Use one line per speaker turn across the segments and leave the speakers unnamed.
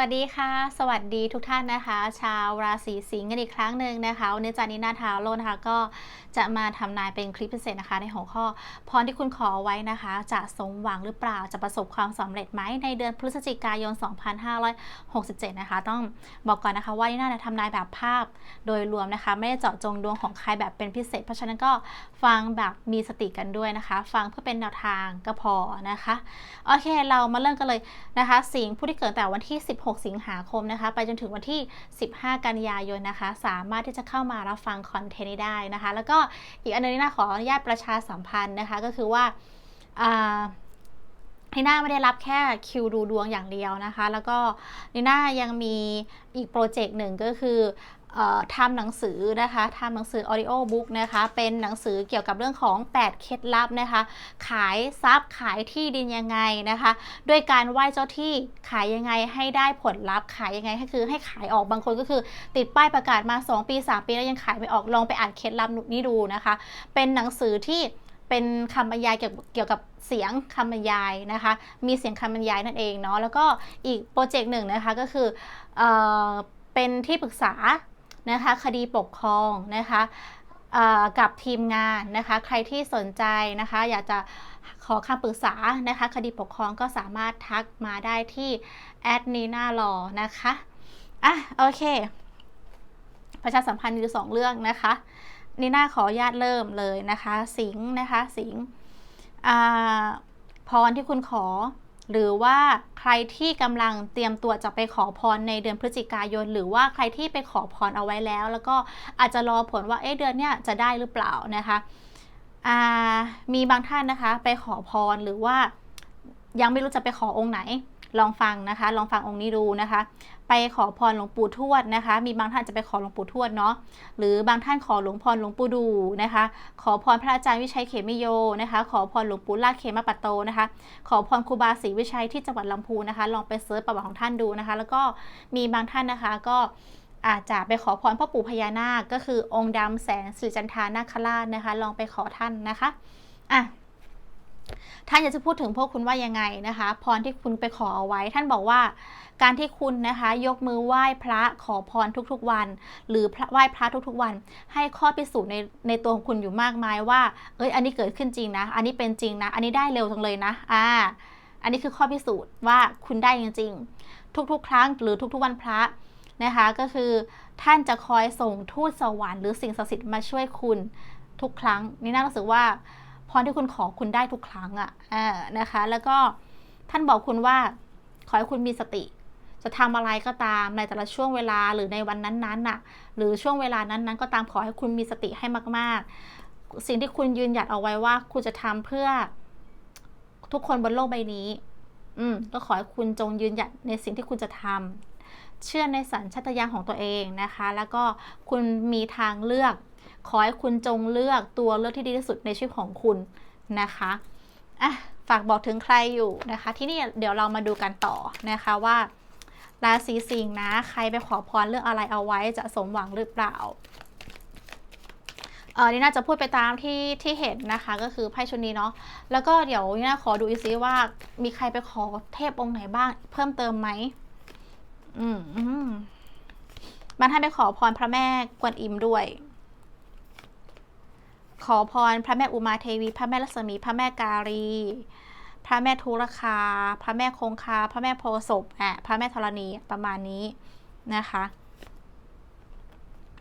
วัสดีค่ะ สวัสดีทุกท่านนะคะ ชาวราศีสิงห์กันอีกครั้งหนึ่งนะคะวันนี้จานินาทาวโลนะคะก็จะมาทำนายเป็นคลิปพิเศษนะคะ ในหัวข้อพรที่คุณขอไว้นะคะ จะสมหวังหรือเปล่าจะประสบความสำเร็จไหมในเดือนพฤศจิกายน 2567 นะคะ ต้องบอกก่อนนะคะว่านี่น่าจะทำนายแบบภาพโดยรวมนะคะ ไม่ได้เจาะจงดวงของใครแบบเป็นพิเศษ เพราะฉะนั้นก็ฟังแบบมีสติกันด้วยนะคะ ฟังเพื่อเป็นแนวทางก็พอนะคะโอเค เรามาเริ่มกันเลยนะคะ สิงห์ผู้ที่เกิดแต่วันที่16 6 สิงหาคมนะคะ ไปจนถึงวันที่ 15 กันยายนนะคะ สามารถที่จะเข้ามารับฟังคอนเทนต์นี้ได้นะคะ แล้วก็อีกอันนึงนี่นาขออนุญาตประชาสัมพันธ์นะคะ ก็คือว่านีน่าไม่ได้รับแค่คิวดูดวงอย่างเดียวนะคะ แล้วก็นีน่ายังมีอีกโปรเจกต์หนึ่งก็คือทำหนังสือนะคะทำหนังสือ audio book นะคะ เป็นหนังสือเกี่ยวกับเรื่องของ 8 เคล็ดลับนะคะ ขายทรัพย์ขายที่ดินยังไงนะคะ ด้วยการไหว้เจ้าที่ขายยังไงให้ได้ผลลัพธ์ขายยังไงก็คือให้ขายออกบางคนก็คือ ติดป้ายประกาศมา 2 ปี 3 ปีแล้วยังขายไม่ออกลองไปอ่านเคล็ดลับนี้ดูนะคะ เป็นหนังสือที่เป็นคำบรรยายเกี่ยวกับเสียงคำบรรยายนะคะ มีเสียงคำบรรยายนั่นเองเนาะแล้วก็อีกโปรเจกต์หนึ่งนะคะก็คือเอเป็นที่ปรึกษา นะคะคดีปกครองนะคะกับทีมงานนะคะใครที่สนใจนะคะอยากจะขอคำปรึกษานะคะคดีปกครองก็สามารถทักมาได้ที่แอดนีน่ารอนะคะอะโอเค ประชาสัมพันธ์มีสองเรื่องนะคะนีน่าขอญาตเริ่มเลยนะคะ สิงนะคะสิงพรที่คุณขอ หรือว่าใครที่กำลังเตรียมตัวจะไปขอพรในเดือนพฤศจิกายน หรือว่าใครที่ไปขอพรเอาไว้แล้ว แล้วก็อาจจะรอผลว่าเอ๊ะเดือนเนี้ยจะได้หรือเปล่านะคะมีบางท่านนะคะไปขอพรหรือว่ายังไม่รู้จะไปขอองค์ไหน ลองฟังนะคะ ลองฟังองค์นี้ดูนะคะ ไปขอพรหลวงปู่ทวดนะคะ มีบางท่านจะไปขอหลวงปู่ทวดเนาะหรือบางท่านขอหลวงพรหลวงปู่ดูนะคะ ขอพรพระอาจารย์วิชัยเขมิโยนะคะ ขอพรหลวงปู่ลาดเขมปัตโตนะคะ ขอพรครูบาศรีวิชัยที่จังหวัดลำพูนนะคะ ลองไปเซิร์ชประวัติของท่านดูนะคะ แล้วก็มีบางท่านนะคะก็อาจจะไปขอพรพ่อปู่พญานาคก็คือองค์ดำแสงสิริจันทานาคราชนะคะ ลองไปขอท่านนะคะอะ ท่านอยากจะพูดถึงพวกคุณว่ายังไงนะคะ พรที่คุณไปขอเอาไว้ ท่านบอกว่า การที่คุณนะคะยกมือไหว้พระขอพรทุกๆวัน หรือไหว้พระทุกๆวัน ให้ข้อพิสูจน์ในในตัวของคุณอยู่มากมายว่า เอ้ยอันนี้เกิดขึ้นจริงนะ อันนี้เป็นจริงนะ อันนี้ได้เร็วจังเลยนะ อ่า อันนี้คือข้อพิสูจน์ว่าคุณได้จริงๆทุกๆ ครั้งหรือทุกๆวันพระนะคะก็คือท่านจะคอยส่งทูตสวรรค์หรือสิ่งศักดิ์สิทธิ์มาช่วยคุณทุกครั้งนี่น่ารู้สึกว่า รที่คุณขอคุณได้ทุกครั้งอะ่ะนะคะ แล้วก็ท่านบอกคุณว่า ขอให้คุณมีสติ จะทำอะไรก็ตามในแต่ละช่วงเวลาหรือในวันนั้นๆน่ะ หรือช่วงเวลานั้นๆ ก็ตามขอให้คุณมีสติให้มาก ๆ สิ่งที่คุณยืนหยัดเอาไว้ว่า คุณจะทำเพื่อทุกคนบนโลกใบนี้ อืมก็ขอให้คุณจงยืนหยัดในสิ่งที่คุณจะทำเชื่อในสัญชาตญาณของตัวเองนะคะ แล้วก็คุณมีทางเลือก ขอให้คุณจงเลือกตัวเลือกที่ดีที่สุดในชีวิตของคุณนะคะอะฝากบอกถึงใครอยู่นะคะ ที่นี่เดี๋ยวเรามาดูกันต่อนะคะว่าราศีสิงห์นะใครไปขอพรเรื่องอะไรเอาไว้จะสมหวังหรือเปล่าเออนี่น่าจะพูดไปตามที่ที่เห็นนะคะก็คือไพ่ชุดนี้เนาะแล้วก็เดี๋ยวนี่น่าขอดูอีกซิว่ามีใครไปขอเทพองค์ไหนบ้าง เพิ่มเติมไหมอืมบางท่านไปขอพรพระแม่กวนอิมด้วย ขอพรพระแม่อุมาเทวี พระแม่ลักษมี พระแม่การีพระแม่ทุรคา พระแม่คงคา พระแม่โพศพอะพระแม่ธรณีประมาณนี้นะคะ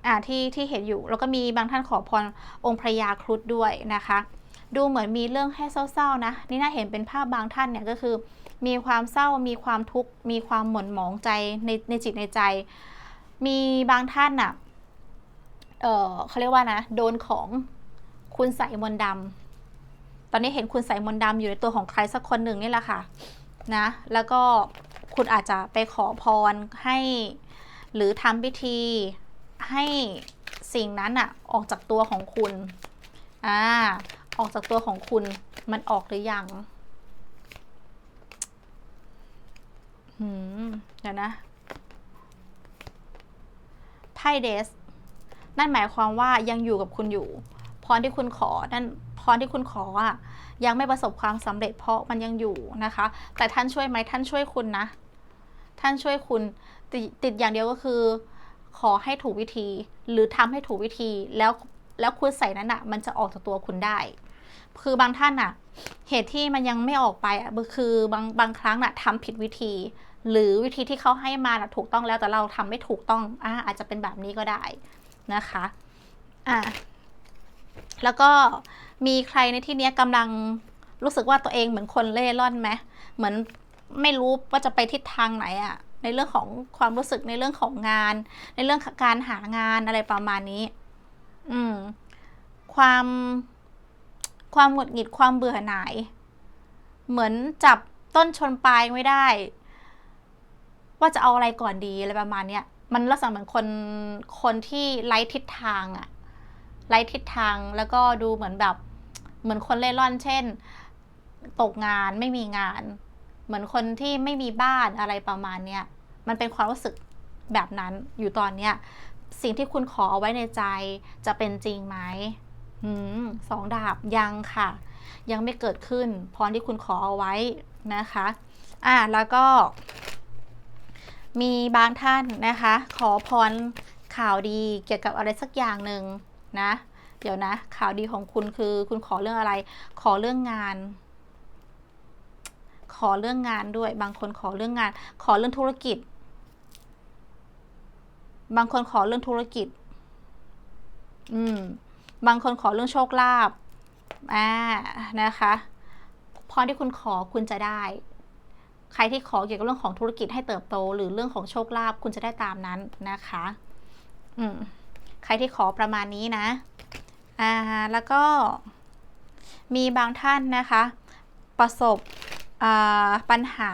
อ่าที่ที่เห็นอยู่แล้วก็มีบางท่านขอพรองค์พระยาครุฑด้วยนะคะ ดูเหมือนมีเรื่องให้เศร้าๆนะนี่น่าเห็นเป็นภาพบางท่านเนี่ยก็คือ มีความเศร้ามีความทุกข์มีความหม่นหมองใจในในจิตในใจ มีบางท่านอะเออเขาเรียกว่านะโดนของ คุณใส่มนดำตอนนี้เห็นคุณใส่มนดำอยู่ในตัวของใครสักคนหนึ่งนี่แหละค่ะนะแล้วก็คุณอาจจะไปขอพรให้หรือทำพิธีให้สิ่งนั้นอะออกจากตัวของคุณอ่าออกจากตัวของคุณมันออกหรือยังหืมเดี๋ยวนะไพ่เดส นั่นหมายความว่ายังอยู่กับคุณอยู่ พรที่คุณขอนั่นพรที่คุณขออะยังไม่ประสบความสำเร็จเพราะมันยังอยู่นะคะ แต่ท่านช่วยไหมท่านช่วยคุณนะ ท่านช่วยคุณติติดอย่างเดียวก็คือ ขอให้ถูกวิธี หรือทำให้ถูกวิธีแล้วแล้วคุณใส่นั้นอะมันจะออกจากตัวคุณได้ คือบางท่านอะเหตุที่มันยังไม่ออกไปอะคือบางบางครั้งน่ะทำผิดวิธี หรือวิธีที่เขาให้มาน่ะถูกต้องแล้วแต่เราทำไม่ถูกต้องอ่าอาจจะเป็นแบบนี้ก็ได้นะคะ อ่า แล้วก็มีใครในที่นี้กำลังรู้สึกว่าตัวเองเหมือนคนเล่ร่อนไหมเหมือนไม่รู้ว่าจะไปทิศทางไหนอะในเรื่องของความรู้สึกในเรื่องของงาน ในเรื่องการหางานอะไรประมาณนี้ อืม ความความหงุดหงิดความเบื่อหน่าย เหมือนจับต้นชนปลายไม่ได้ ว่าจะเอาอะไรก่อนดีอะไรประมาณเนี้ยมันลักษณะเหมือนคนคนที่ไร้ทิศทางอะ ไร้ทิศทางแล้วก็ดูเหมือนแบบเหมือนคนเล่ร่อน เช่น ตกงานไม่มีงาน เหมือนคนที่ไม่มีบ้านอะไรประมาณเนี้ยมันเป็นความรู้สึกแบบนั้นอยู่ตอนเนี้ยสิ่งที่คุณขอเอาไว้ในใจจะเป็นจริงไหมอืมสองดาบยังค่ะ ยังไม่เกิดขึ้นพรที่คุณขอเอาไว้นะคะอะแล้วก็ มีบางท่านนะคะ ขอพรข่าวดีเกี่ยวกับอะไรสักอย่างหนึ่ง นะ เดี๋ยวนะ ข่าวดีของคุณคือ คุณขอเรื่องอะไร ขอเรื่องงาน ขอเรื่องงานด้วย บางคนขอเรื่องงาน ขอเรื่องธุรกิจ บางคนขอเรื่องธุรกิจ อืม บางคนขอเรื่องโชคลาภ อ่า นะคะพรที่คุณขอคุณจะได้ ใครที่ขอเกี่ยวกับเรื่องของธุรกิจให้เติบโต หรือเรื่องของโชคลาภคุณจะได้ตามนั้นนะคะ อืม ใครที่ขอประมาณนี้นะ อ่า แล้วก็มีบางท่านนะคะ ประสบปัญหา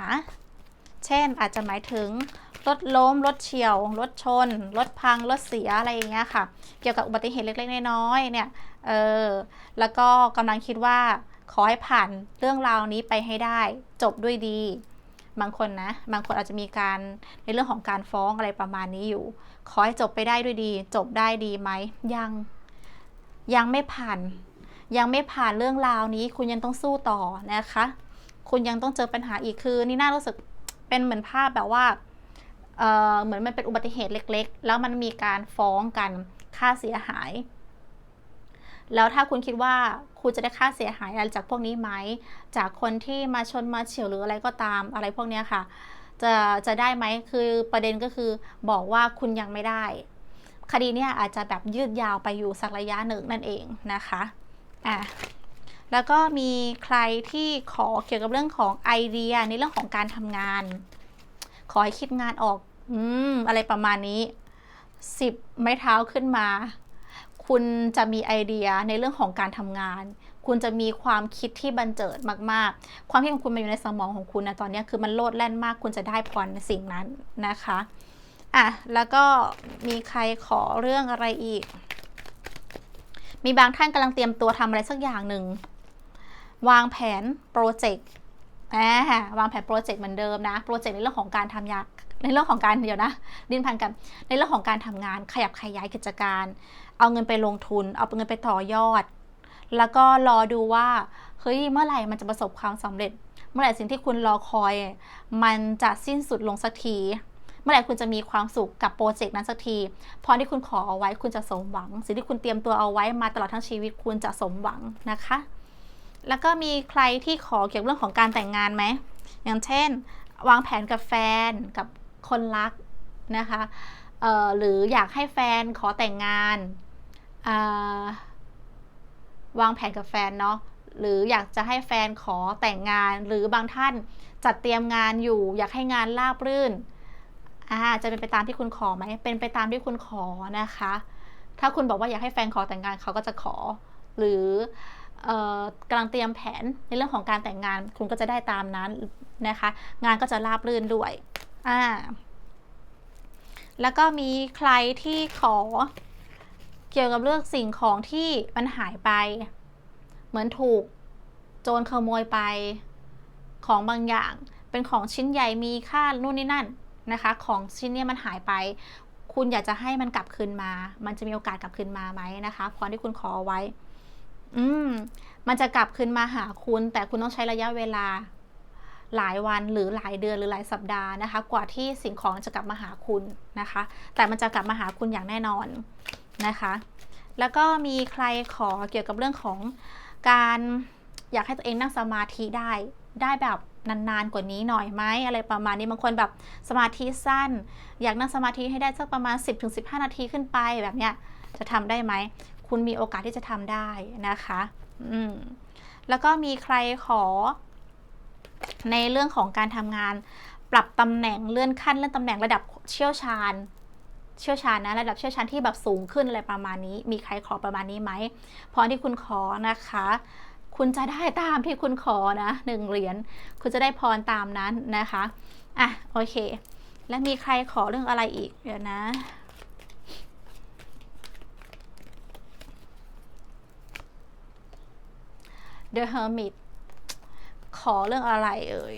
เช่นอาจจะหมายถึงรถล้มรถเฉียวรถชนรถพังรถเสียอะไรอย่างเงี้ยค่ะ เกี่ยวกับอุบัติเหตุเล็กๆน้อยๆเนี่ย เออ แล้วก็กำลังคิดว่าขอให้ผ่านเรื่องราวนี้ไปให้ได้ จบด้วยดี บางคนนะ บางคนอาจจะมีการในเรื่องของการฟ้องอะไรประมาณนี้อยู่ ขอให้จบไปได้ด้วยดี จบได้ดีไหมยัง ยังไม่ผ่าน ยังไม่ผ่านเรื่องราวนี้ คุณยังต้องสู้ต่อนะคะ คุณยังต้องเจอปัญหาอีกคือนี่น่ารู้สึกเป็นเหมือนภาพแบบว่าเเหมือนมันเป็นอุบัติเหตุเล็ก ๆ แล้วมันมีการฟ้องกันค่าเสียหาย แล้วถ้าคุณคิดว่าคุณจะได้ค่าเสียหายอะไรจากพวกนี้ไหม จากคนที่มาชนมาเฉียวหรืออะไรก็ตามอะไรพวกนี้ค่ะ จะจะได้ไหมคือประเด็นก็คือบอกว่าคุณยังไม่ได้ คดีนี้อาจจะแบบยืดยาวไปอยู่สักระยะหนึ่งนั่นเองนะคะอะแล้วก็มีใครที่ขอเกี่ยวกับเรื่องของไอเดียในเรื่องของการทำงาน ขอให้คิดงานออก อืม อะไรประมาณนี้สิบไม้เท้าขึ้นมา คุณจะมีไอเดียในเรื่องของการทำงาน คุณจะมีความคิดที่บันเจิดมากๆ ความคิดของคุณมาอยู่ในสมองของคุณนะตอนนี้คือมันโลดแล่นมาก คุณจะได้พรในสิ่งนั้นนะคะอะแล้วก็มีใครขอเรื่องอะไรอีก มีบางท่านกำลังเตรียมตัวทำอะไรสักอย่างหนึ่ง วางแผนโปรเจกต์ วางแผนโปรเจกต์เหมือนเดิมนะ โปรเจกต์ในเรื่องของการทำยาในเรื่องของการเดี๋ยวนะดินพันกัน ในเรื่องของการทำงานขยับขยายกิจการ เอาเงินไปลงทุน เอาเงินไปต่อยอด แล้วก็รอดูว่าเฮ้ยเมื่อไหร่มันจะประสบความสำเร็จ เมื่อไหร่สิ่งที่คุณรอคอย มันจะสิ้นสุดลงสักที เมื่อไหร่คุณจะมีความสุขกับโปรเจกต์นั้นสักทีพอที่คุณขอเอาไว้คุณจะสมหวัง สิ่งที่คุณเตรียมตัวเอาไว้มาตลอดทั้งชีวิตคุณจะสมหวังนะคะ แล้วก็มีใครที่ขอเกี่ยวกับเรื่องของการแต่งงานไหม อย่างเช่น วางแผนกับแฟนกับคนรักนะคะหรืออยากให้แฟนขอแต่งงานวางแผนกับแฟนเนาะหรืออยากจะให้แฟนขอแต่งงาน หรือบางท่านจัดเตรียมงานอยู่ อยากให้งานราบรื่นอาจะเป็นไปตามที่คุณขอไหมเป็นไปตามที่คุณขอนะคะ ถ้าคุณบอกว่าอยากให้แฟนขอแต่งงานเขาก็จะขอ หรือ กำลังเตรียมแผนในเรื่องของการแต่งงาน คุณก็จะได้ตามนั้นนะคะ งานก็จะราบรื่นด้วยอ่าแล้วก็มีใครที่ขอเกี่ยวกับเรื่องสิ่งของที่มันหายไป เหมือนถูกโจรขโมยไปของบางอย่าง เป็นของชิ้นใหญ่มีค่านู่นนี่นั่นนะคะ ของชิ้นนี้มันหายไป คุณอยากจะให้มันกลับคืนมา มันจะมีโอกาสกลับคืนมาไหมนะคะพรที่คุณขอไว้ อืม มันจะกลับคืนมาหาคุณ แต่คุณต้องใช้ระยะเวลา หลายวันหรือหลายเดือนหรือหลายสัปดาห์นะคะ กว่าที่สิ่งของจะกลับมาหาคุณนะคะ แต่มันจะกลับมาหาคุณอย่างแน่นอนนะคะ แล้วก็มีใครขอเกี่ยวกับเรื่องของการอยากให้ตัวเองนั่งสมาธิได้ได้แบบนานๆกว่านี้หน่อยไหมอะไรประมาณนี้บางคนแบบสมาธิสั้น อยากนั่งสมาธิให้ได้สักประมาณ 10-15 นาทีขึ้นไปแบบเนี้ยจะทำได้ไหม คุณมีโอกาสที่จะทำได้นะคะอืมแล้วก็มีใครขอ ในเรื่องของการทำงาน ปรับตำแหน่งเลื่อนขั้นเลื่อนตำแหน่งระดับเชี่ยวชาญ เชี่ยวชาญนะระดับเชี่ยวชาญที่แบบสูงขึ้นอะไรประมาณนี้ มีใครขอประมาณนี้ไหมพรที่คุณขอนะคะคุณจะได้ตามที่คุณขอนะหนึ่งเหรียญคุณจะได้พรตามนั้นนะคะอะโอเค แล้วมีใครขอเรื่องอะไรอีกเดี๋ยวนะ The Hermit ขอเรื่องอะไรเอ่ย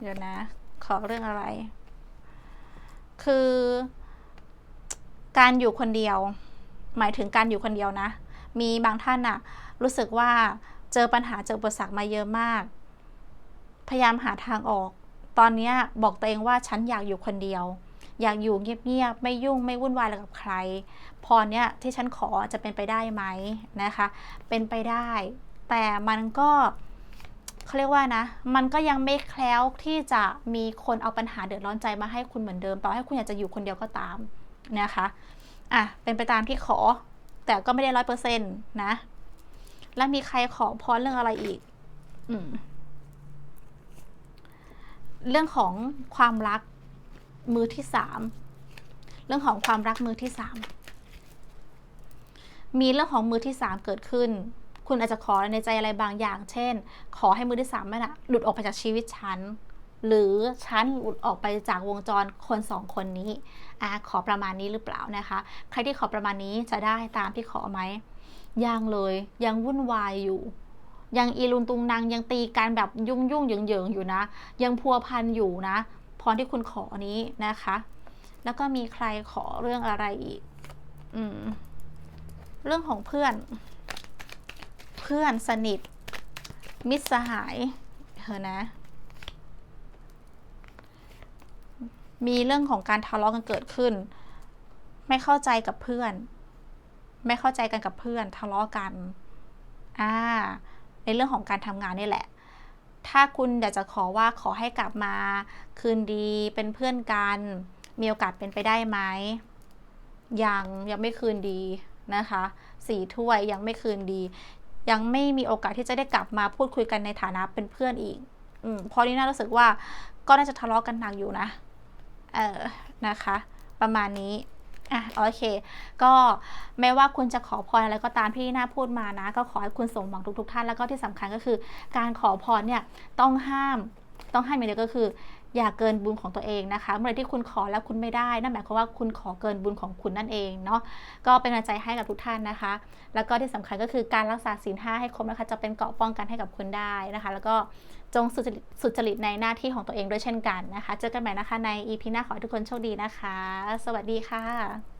เดี๋ยวนะ ขอเรื่องอะไร คือ การอยู่คนเดียว หมายถึงการอยู่คนเดียวนะ มีบางท่านอะรู้สึกว่าเจอปัญหาเจออุปสรรคมาเยอะมาก พยายามหาทางออก ตอนนี้บอกตัวเองว่าฉันอยากอยู่คนเดียว อยากอยู่เงียบๆ ไม่ยุ่งไม่วุ่นวายอะไรกับใคร พรเนี้ยที่ฉันขอจะเป็นไปได้ไหมนะคะ เป็นไปได้ แต่มันก็เขาเรียกว่านะ มันก็ยังไม่แคล้วที่จะมีคนเอาปัญหาเดือดร้อนใจมาให้คุณเหมือนเดิมต่อให้คุณอยากจะอยู่คนเดียวก็ตามนะคะอะเป็นไปตามที่ขอ แต่ก็ไม่ได้ร้อยเปอร์เซ็นต์นะ แล้วมีใครขอพรเรื่องอะไรอีก อืม เรื่องของความรักมือที่สามเรื่องของความรักมือที่สามมีเรื่องของมือที่สามเกิดขึ้น คุณอาจจะขอในใจอะไรบางอย่าง เช่น ขอให้มือที่สามนั่นนะหลุดออกไปจากชีวิตฉัน หรือฉันหลุดออกไปจากวงจรคนสองคนนี้อะขอประมาณนี้หรือเปล่านะคะ ใครที่ขอประมาณนี้จะได้ตามที่ขอไหมยังเลยยังวุ่นวายอยู่ ยังอีลุนตุงนางยังตีกันแบบยุ่งยุ่งเหยิงเหยิงอยู่นะ ยังพัวพันอยู่นะพรที่คุณขอนี้นะคะ แล้วก็มีใครขอเรื่องอะไรอีก อืม เรื่องของเพื่อน พื่อนสนิท มิตรสหายเธอนะ มีเรื่องของการทะเลาะกันเกิดขึ้น ไม่เข้าใจกับเพื่อน ไม่เข้าใจกันกับเพื่อนทะเลาะกันอ่าในเรื่องของการทำงานนี่แหละ ถ้าคุณอยากจะขอว่าขอให้กลับมาคืนดีเป็นเพื่อนกัน มีโอกาสเป็นไปได้ไหมยังยังไม่คืนดีนะคะสี่ถ้วยยังไม่คืนดี ยังไม่มีโอกาสที่จะได้กลับมาพูดคุยกันในฐานะเป็นเพื่อนอีกอืมเพราะนี่น่ารู้สึกว่าก็น่าจะทะเลาะกันหนักอยู่นะ เออนะคะ ประมาณนี้อะโอเค ก็ไม่ว่าคุณจะขอพรอะไรก็ตามที่น่าพูดมานะ ก็ขอให้คุณสมหวังทุกๆ ท่านแล้วก็ที่สำคัญก็คือ การขอพรเนี่ยต้องห้ามต้องห้ามอย่างเดียวก็คือ อย่าเกินบุญของตัวเองนะคะ เมื่อไหร่ที่คุณขอแล้วคุณไม่ได้ นั่นหมายความว่าคุณขอเกินบุญของคุณนั่นเองเนาะ ก็เป็นกำลังใจให้กับทุกท่านนะคะ แล้วก็ที่สำคัญก็คือการรักษาศีลห้าให้ครบนะคะ จะเป็นเกราะป้องกันให้กับคุณได้นะคะ แล้วก็จงสุจริตสุจริตในหน้าที่ของตัวเองด้วยเช่นกันนะคะ เจอกันใหม่นะคะใน EP หน้าขอให้ทุกคนโชคดีนะคะ สวัสดีค่ะ